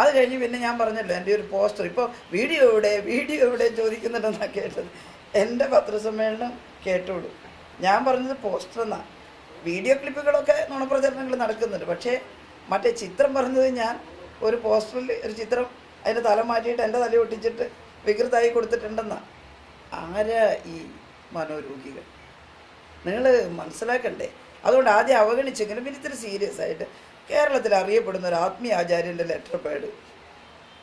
അത് കഴിഞ്ഞ് പിന്നെ ഞാൻ പറഞ്ഞല്ലോ എന്റെ ഒരു പോസ്റ്റർ. ഇപ്പോൾ വീഡിയോ എവിടെ വീഡിയോ എവിടെ ചോദിക്കുന്നുണ്ടെന്നാണ് കേട്ടത്. എന്റെ പത്രസമ്മേളനം കേട്ടോളൂ. ഞാൻ പറഞ്ഞത് പോസ്റ്റർ എന്നാണ് വീഡിയോ ക്ലിപ്പുകളൊക്കെ നുണപ്രചരണങ്ങൾ നടക്കുന്നുണ്ട്. പക്ഷേ മറ്റേ ചിത്രം പറഞ്ഞത് ഞാൻ ഒരു പോസ്റ്ററിൽ ഒരു ചിത്രം അതിന്റെ തല മാറ്റിയിട്ട് എന്റെ തല ഒട്ടിച്ചിട്ട് വികൃതമായി കൊടുത്തിട്ടുണ്ടെന്നാണ് ആരാ ഈ മനോരോഗികൾ? നിങ്ങൾ മനസ്സിലാക്കണ്ടേ? അതുകൊണ്ട് ആദ്യം അവഗണിച്ചെങ്കിലും പിന്നെ ഇത്തിരി സീരിയസ് ആയിട്ട് കേരളത്തിൽ അറിയപ്പെടുന്ന ഒരു ആത്മീയ ആചാര്യന്റെ ലെറ്റർ പേഡ്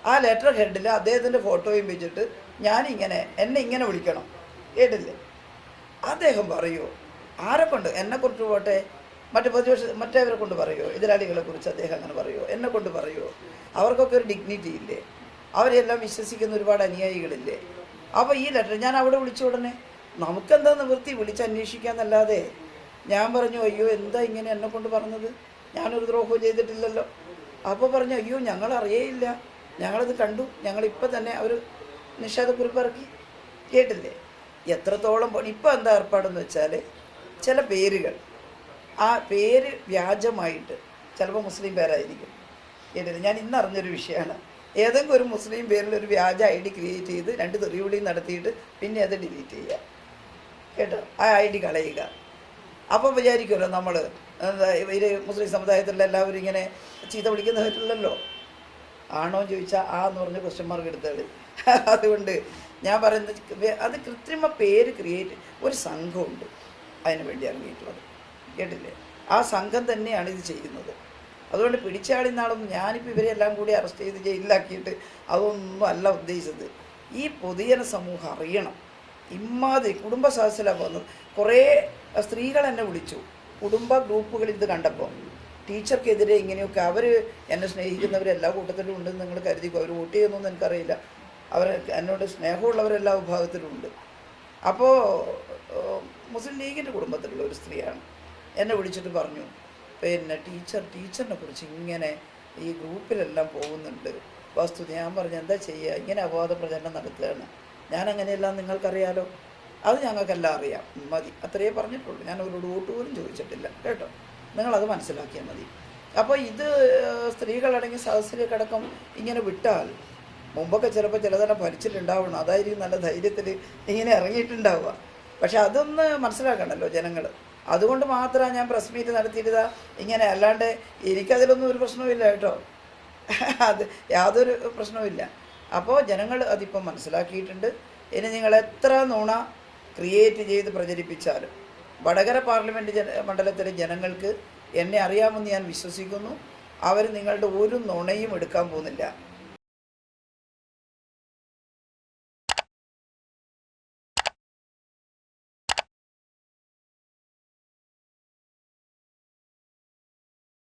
ആ ലെറ്റർ ഹെഡിൽ അദ്ദേഹത്തിന്റെ ഫോട്ടോയും വെച്ചിട്ട് ഞാനിങ്ങനെ എന്നെ ഇങ്ങനെ വിളിക്കണം. കേട്ടില്ലേ? അദ്ദേഹം പറയുമോ ആരെ കൊണ്ട്? എന്നെ കുറിച്ച് പോട്ടെ. മറ്റു പ്രതിപക്ഷ മറ്റേവരെ കൊണ്ട് പറയുമോ എതിരാളികളെ കുറിച്ച് അദ്ദേഹം അങ്ങനെ പറയുമോ എന്നെ കൊണ്ട് പറയുമോ അവർക്കൊക്കെ ഒരു ഡിഗ്നിറ്റി ഇല്ലേ? അവരെല്ലാം വിശ്വസിക്കുന്ന ഒരുപാട് അനുയായികളില്ലേ? അപ്പോൾ ഈ ലെറ്റർ ഞാൻ അവിടെ വിളിച്ച ഉടനെ നമുക്കെന്താ നിവൃത്തി? വിളിച്ച് അന്വേഷിക്കാന്നല്ലാതെ. ഞാൻ പറഞ്ഞു അയ്യോ എന്താ ഇങ്ങനെ എന്നെ കൊണ്ട് പറഞ്ഞത്? ഞാനൊരു ദ്രോഹവും ചെയ്തിട്ടില്ലല്ലോ. അപ്പോൾ പറഞ്ഞു അയ്യോ ഞങ്ങൾ അറിയേയില്ല ഞങ്ങളത് കണ്ടു. ഞങ്ങളിപ്പോൾ തന്നെ അവർ നിഷേധക്കുറിപ്പ് ഇറക്കി. കേട്ടില്ലേ? എത്രത്തോളം ഇപ്പോൾ എന്താ ഏർപ്പാടെന്ന് വെച്ചാൽ ചില പേരുകൾ. ആ പേര് വ്യാജമായിട്ട് ചിലപ്പോൾ മുസ്ലിം പേരായിരിക്കും. കേട്ടില്ല? ഞാൻ ഇന്ന് അറിഞ്ഞൊരു വിഷയമാണ് ഏതെങ്കിലും ഒരു മുസ്ലിം പേരിൽ ഒരു വ്യാജ ഐ ഡി ക്രിയേറ്റ് ചെയ്ത് രണ്ട് തെറിവിളിയും നടത്തിയിട്ട് പിന്നെ അത് ഡിലീറ്റ് ചെയ്യുക. കേട്ടോ? ആ ഐ ഡി കളയുക. അപ്പോൾ വിചാരിക്കുമല്ലോ നമ്മൾ ഇവർ മുസ്ലിം സമുദായത്തിലുള്ള എല്ലാവരും ഇങ്ങനെ ചീത്ത വിളിക്കുന്നവരില്ലല്ലോ. ആണോ എന്ന് ചോദിച്ചാൽ ആ എന്ന് പറഞ്ഞ ക്വസ്റ്റ്യൻ മാർക്ക് എടുത്തത് അതുകൊണ്ട് ഞാൻ പറയുന്നത് അത് കൃത്രിമ പേര് ക്രിയേറ്റ് ഒരു സംഘമുണ്ട് അതിന് വേണ്ടി ഇറങ്ങിയിട്ടുള്ളത്. കേട്ടില്ലേ? ആ സംഘം തന്നെയാണ് ഇത് ചെയ്യുന്നത്. അതുകൊണ്ട് പിടിച്ചാളി നാളൊന്നും ഞാനിപ്പോൾ ഇവരെല്ലാം കൂടി അറസ്റ്റ് ചെയ്ത് ജയിലിലാക്കിയിട്ട് അതൊന്നും അല്ല ഉദ്ദേശിച്ചത്. ഈ പൊതുജന സമൂഹം അറിയണം. ഇമ്മാതിരി കുടുംബ സദസ്സിലാണ് പോകുന്നത്. കുറേ സ്ത്രീകൾ എന്നെ വിളിച്ചു. കുടുംബ ഗ്രൂപ്പുകളിൽ ഇത് കണ്ടപ്പോൾ ടീച്ചർക്കെതിരെ ഇങ്ങനെയൊക്കെ അവർ എന്നെ സ്നേഹിക്കുന്നവർ എല്ലാ കൂട്ടത്തിലും ഉണ്ടെന്ന് നിങ്ങൾ കരുതിക്കോ? അവർ വോട്ട് ചെയ്യുന്നൊന്നും എനിക്കറിയില്ല. അവർ എന്നോട് സ്നേഹമുള്ളവരെല്ലാ വിഭാഗത്തിലും ഉണ്ട് അപ്പോൾ മുസ്ലിം ലീഗിന്റെ കുടുംബത്തിലുള്ള ഒരു സ്ത്രീയാണ്. എന്നെ വിളിച്ചിട്ട് പറഞ്ഞു പിന്നെ ടീച്ചർ ടീച്ചറിനെ കുറിച്ച് ഇങ്ങനെ ഈ ഗ്രൂപ്പിലെല്ലാം പോകുന്നുണ്ട്. വസ്തുത ഞാൻ പറഞ്ഞു എന്താ ചെയ്യുക? ഇങ്ങനെ അപവാദ പ്രചരണം നടത്തുകയാണ്. ഞാൻ അങ്ങനെയെല്ലാം നിങ്ങൾക്കറിയാലോ? അത് ഞങ്ങൾക്കെല്ലാം അറിയാം. മതി. അത്രയേ പറഞ്ഞിട്ടുള്ളൂ. ഞാൻ അവരോട് വോട്ട് പോലും ചോദിച്ചിട്ടില്ല. കേട്ടോ? നിങ്ങളത് മനസ്സിലാക്കിയാൽ മതി. അപ്പോൾ ഇത് സ്ത്രീകളടങ്ങി സദസ്സിലേക്കടക്കം ഇങ്ങനെ വിട്ടാൽ മുമ്പൊക്കെ ചിലപ്പോൾ ചിലതെല്ലാം ഭരിച്ചിട്ടുണ്ടാവണം. അതായിരിക്കും നല്ല ധൈര്യത്തിൽ ഇങ്ങനെ ഇറങ്ങിയിട്ടുണ്ടാവുക. പക്ഷെ അതൊന്ന് മനസ്സിലാക്കണമല്ലോ ജനങ്ങൾ അതുകൊണ്ട് മാത്രമാണ് ഞാൻ പ്രസ് മീറ്റ് നടത്തിയിട്ടാ ഇങ്ങനെ അല്ലാണ്ട് എനിക്കതിലൊന്നും ഒരു പ്രശ്നവുമില്ല കേട്ടോ. അത് യാതൊരു പ്രശ്നവുമില്ല. അപ്പോൾ ജനങ്ങൾ അതിപ്പം മനസ്സിലാക്കിയിട്ടുണ്ട്. ഇനി നിങ്ങൾ എത്ര നുണ ക്രിയേറ്റ് ചെയ്ത് പ്രചരിപ്പിച്ചാലും. വടകര പാർലമെന്റ് ജന മണ്ഡലത്തിലെ ജനങ്ങൾക്ക് എന്നെ അറിയാമെന്ന് ഞാൻ വിശ്വസിക്കുന്നു. അവർ നിങ്ങളുടെ ഒരു നുണയും എടുക്കാൻ പോകുന്നില്ല.